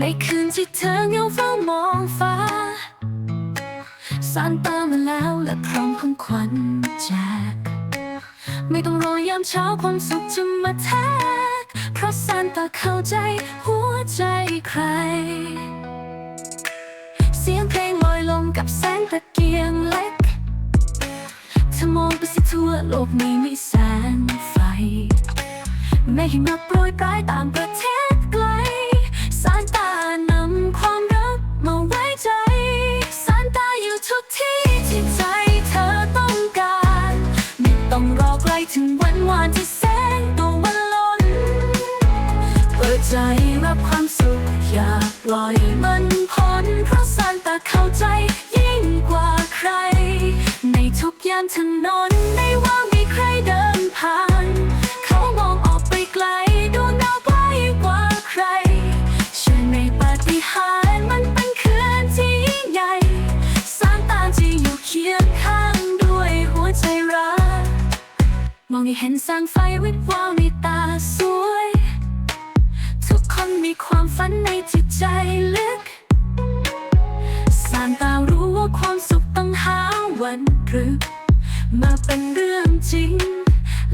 ในคืนที่เธอเงาเฝ้ามองฟ้าสานตามาแล้วและพร้อมของขวัญแจก ไม่ต้องรอยามเช้าความสุขจะมาแทก เพราะซานตาเข้าใจหัวใจใคร เสียงเพลงลอยลงกับแสงตะเกียงเล็กเธอมองไปสิทั่วโลกนี้มีแสงไฟแม่หิมะโปรยปลายตามประเทศ ถึงวันวานที่แสงตะวันล้น เปิดใจรับความสุขอย่าปล่อยมัน มองให้เห็นแสงไฟวิบวาวในตาสวย ทุกคนมีความฝันในจิตใจลึกสานตารู้ว่าความสุขต้องหาวันพรึกมาเป็นเรื่องจริง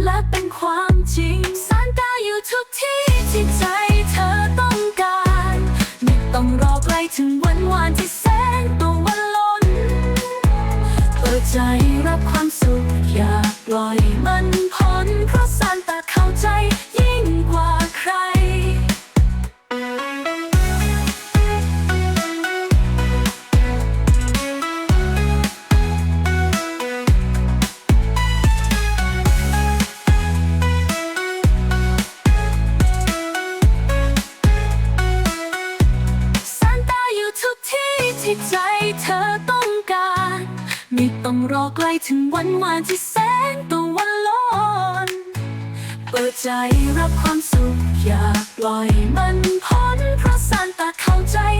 และเป็นความจริงสานตาอยู่ทุกที่ที่ใจเธอต้องการไม่ต้องรอไกลถึงวันวานที่แสงตะวันล้นเปิดใจรับความสุขอย่าปล่อยมัน ที่ใจเธอต้องการ ไม่ต้องรอไกลถึงวันวานที่แสงตะวันล้นเปิดใจรับความสุขอย่าปล่อยมันพ้นเพราะสานตาเข้าใจยิ่งกว่าใคร